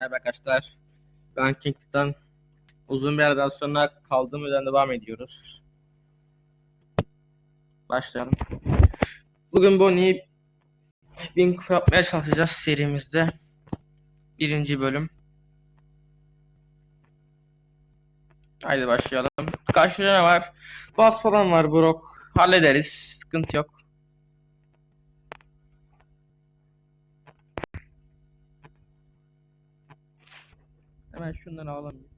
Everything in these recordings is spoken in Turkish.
Merhaba arkadaşlar. Ben King'den uzun bir aradan sonra kaldığım yerden devam ediyoruz. Başlayalım. Bugün Bonnie'yi bin yapmaya çalışacağız serimizde. Birinci bölüm. Haydi başlayalım. Karşıda ne var? Boss falan var Brock. Hallederiz. Sıkıntı yok. Hemen şunları alalım.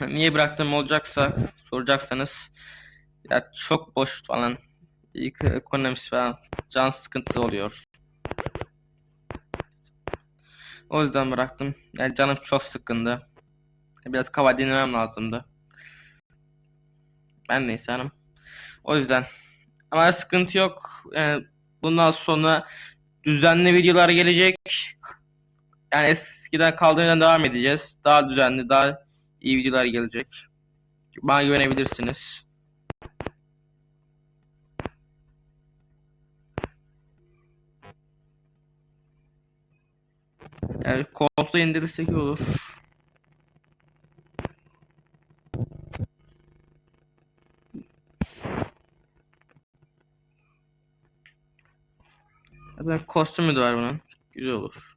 Niye bıraktım olacaksa soracaksanız ya çok boş falan ilk ekonomisi falan can sıkıntısı oluyor. O yüzden bıraktım. Yani canım çok sıkkındı. Biraz kafa dinlemem lazımdı. Ben de insanım. O yüzden. Ama sıkıntı yok. Yani bundan sonra düzenli videolar gelecek. Yani eskiden kaldığımızdan devam edeceğiz. Daha düzenli, daha iyi videolar gelecek. Bana güvenebilirsiniz. Yani konsola indirirsek olur. Zaten kostümü de var bunun. Güzel olur.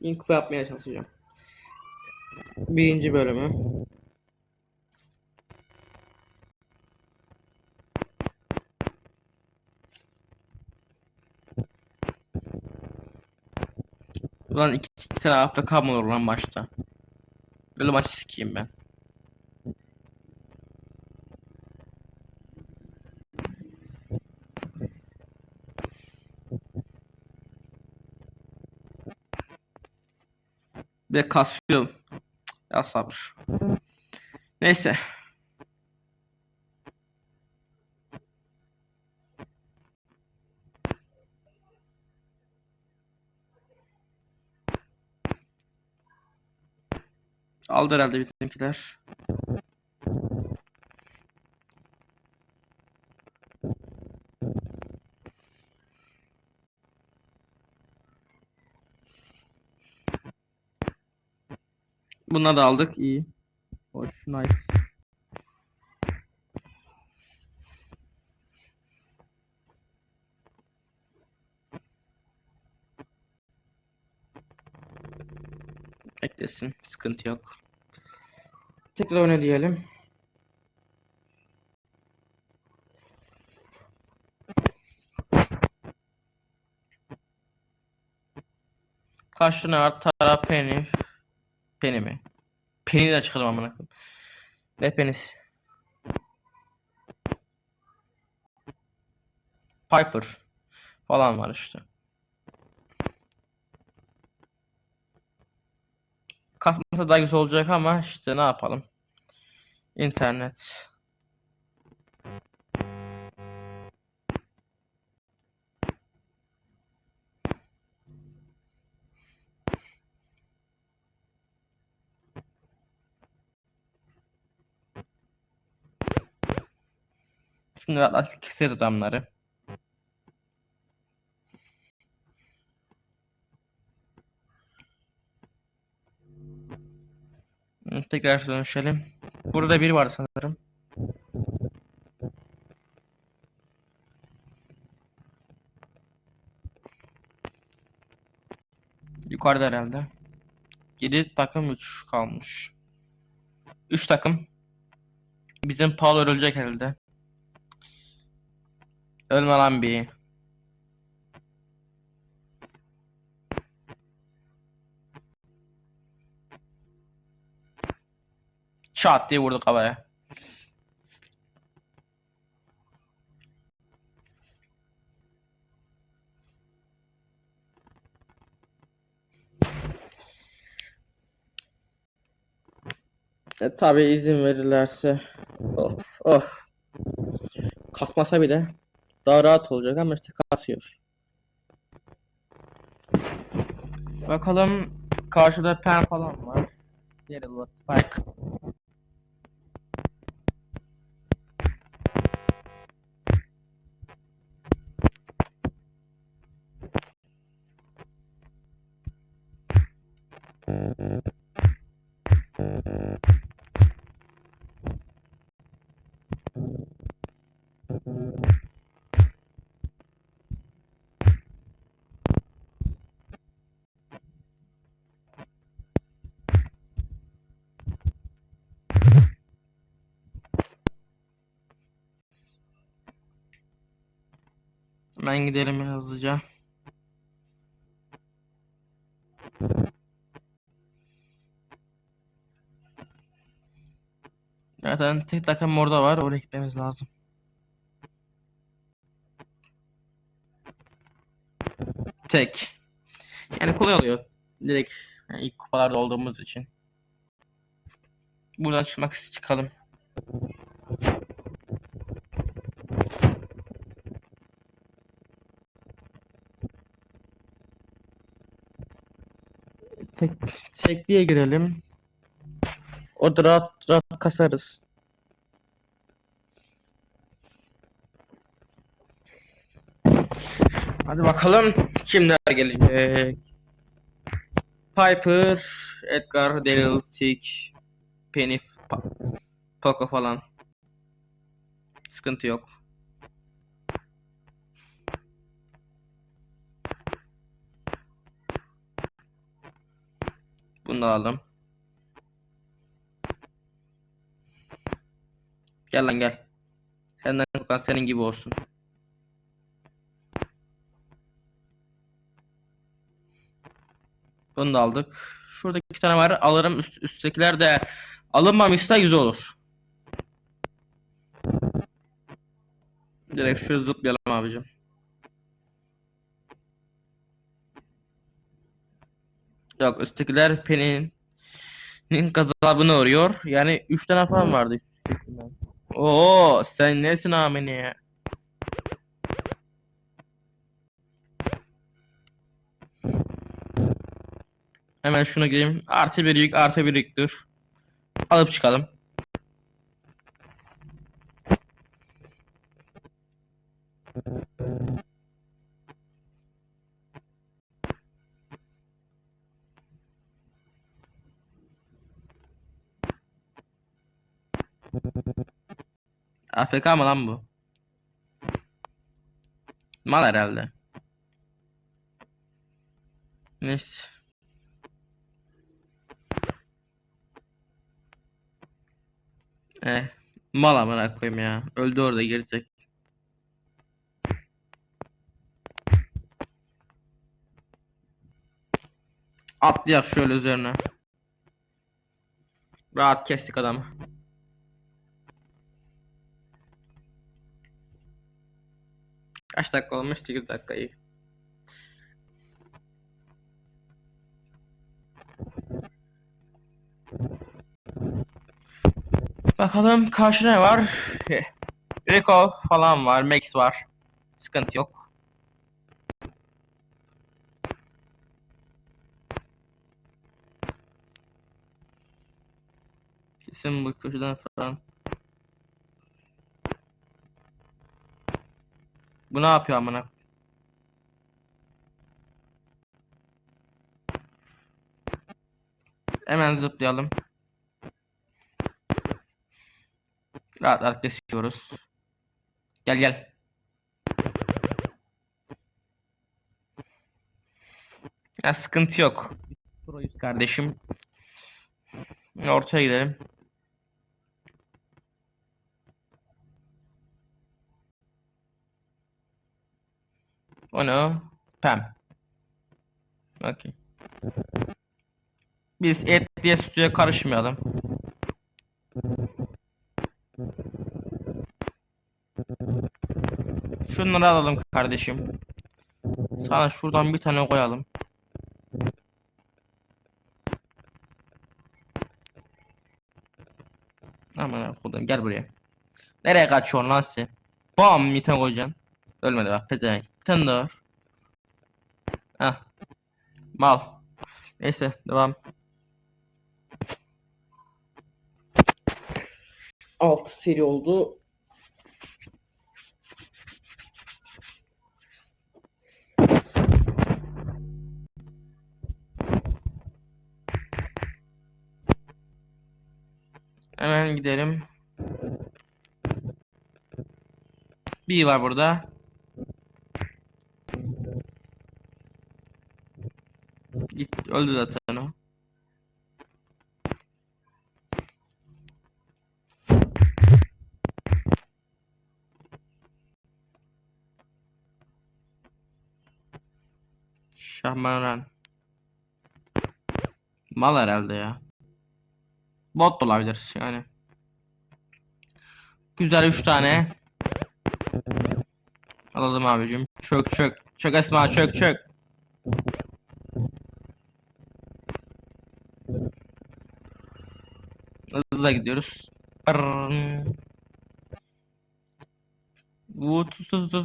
İlk yapmaya çalışacağım. Birinci bölümü. Ulan iki, iki mı olur lan maçta? Böyle maç sikeyim ben. De kasıyorum. Ya sabır. Neyse. Aldı herhalde bizimkiler. Buna da aldık. iyi. Hoş, nice. Beklesin. Sıkıntı yok. Tekrar oyna diyelim. Karşına var. Penny mi? Penny'den çıkalım amına koyayım. Ne penisi? Piper falan var işte. Kasmasa daha güzel olacak ama işte ne yapalım. İnternet. Şimdi artık keseriz adamları. Tekrar dönüşelim. Burada biri var sanırım. Yukarıda herhalde. 7 takım 3 kalmış. 3 takım. Bizim Paul ölecek herhalde. Ölme lan bir. Çat diye vurduk havaya. E, tabi izin verirlerse. Of of. Kasmasa bile daha rahat olacak ama işte kasıyor. Bakalım karşıda pen falan var. Daryl Spike. Hemen gidelim ya hızlıca. Zaten tek takım orada var. Oraya gitmemiz lazım. Tek. Yani kolay oluyor. Direkt yani ilk kupalarda olduğumuz için. Buradan çıkmak çıkalım. Tek, tekliğe girelim. Orada rahat rahat kasarız. Hadi bakalım kimler gelecek. Piper, Edgar, Daryl, Tick, Penny, Poco falan. Sıkıntı yok. Bunu da alalım. Gel lan gel. Senden kokan senin gibi olsun. Bunu da aldık. Şurada iki tane var. Alırım. Üst, üsttekiler de alınmamışsa güzel olur. Direkt şöyle zıplayalım abicim. Yok üsttekiler Penny'nin gazabına uğruyor. Yani 3 tane falan vardı. üsttekinden. Oo sen nesin amene ya? Hemen şuna gireyim. Artı bir yük, artı bir yüktür. Alıp çıkalım. AFK mı lan bu? Mal herhalde. Neyse. Eh, mal amına koyayım ya. Öldü orada girecek. Atlayak şöyle üzerine. Rahat kestik adamı. Kaç dakika olmuş? 8 dakika iyi. Bakalım karşı ne var? Rico falan var, Max var. Sıkıntı yok. Kesin bu köşeden falan. Bu ne yapıyor amına? Hemen zıplayalım. Rahat rahat kesiyoruz. Gel gel. Ya sıkıntı yok. Kardeşim. Ortaya gidelim. O ne o? Pem. Okey. Biz et diye sütüye karışmayalım. Şunları alalım kardeşim. Sana şuradan bir tane koyalım. Aman kodum gel buraya. Nereye kaçıyorsun lan sen? Bam bir tane koyacaksın. Ölmedi bak pezevenk. Bir tane. Heh. Mal. Neyse devam. 6 seri oldu. Hemen gidelim. Bir var burada. Öldü zaten o. Şahmaran. Mal herhalde ya. Bot da olabilir yani. Güzel 3 tane. Alalım abicim. Çök çök. Çök Esma çök çök. Hızla gidiyoruz.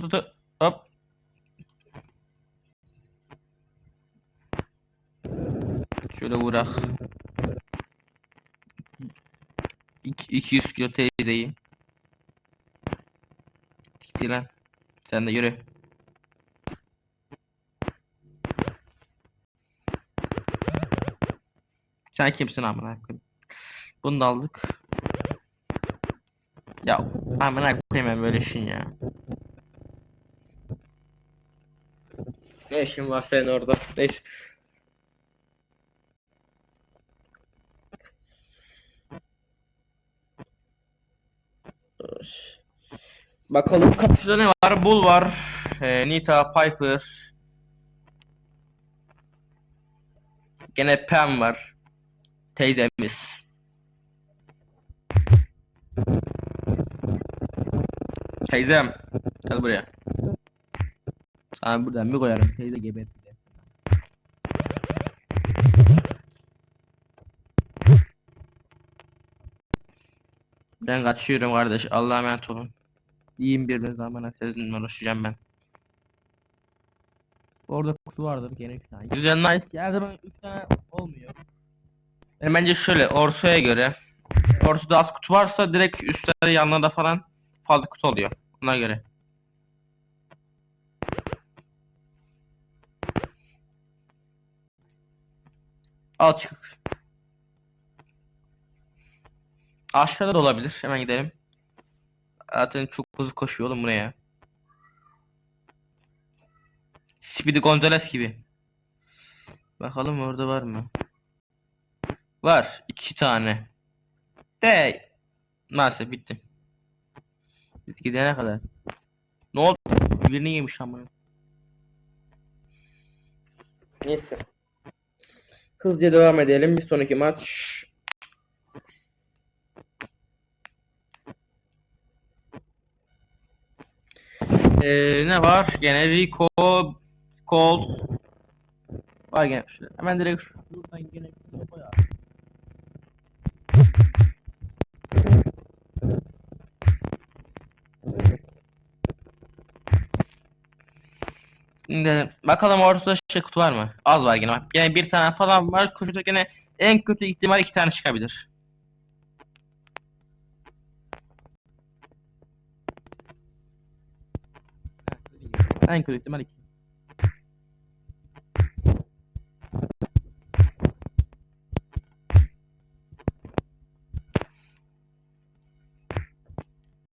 Tut. Hop. Şöyle vurak. İki- 200 kilo teyzeyi. Gitti lan. Sen de yürü. Sen kimsin amına koyayım? Bunu da aldık. Ya amına koyayım böyle işin ya. Ne işin var senin orada? Ne iş? Bakalım kapıda ne var? Bull var. Ee, Nita, Piper. Gene Pam var. Teyzemiz. Teyzem. Gel buraya. Sana buradan bir koyarım. Teyze geber. Ben kaçıyorum kardeş. Allah'a emanet olun. İyiyim bir zaman sizinle uğraşacağım ben. Orada kutu vardır gene 3 tane. Güzel nice. Her zaman 3 tane olmuyor. Yani bence şöyle Orso'ya göre Orso'da az kutu varsa direkt üstlerde yanlarda falan fazla kutu oluyor. Ona göre. Al çık. Aşağıda da olabilir. Hemen gidelim. Zaten çok hızlı koşuyor oğlum buraya. Speedy Gonzales gibi. Bakalım orada var mı? Var. iki tane. De maalesef bitti. Biz gidene kadar. Ne oldu? Birini yemiş ama. Neyse. Hızlıca devam edelim. Bir sonraki maç. Ee, ne var? Gene Rico, Cold. Var gene bir şeyler. Hemen direkt şuradan gene bir şey Şimdi bakalım ortada şey kutu var mı? Az var gene. Bak, Gene bir tane falan var. Kutuda gene en kötü ihtimal iki tane çıkabilir. En kötü ihtimal iki.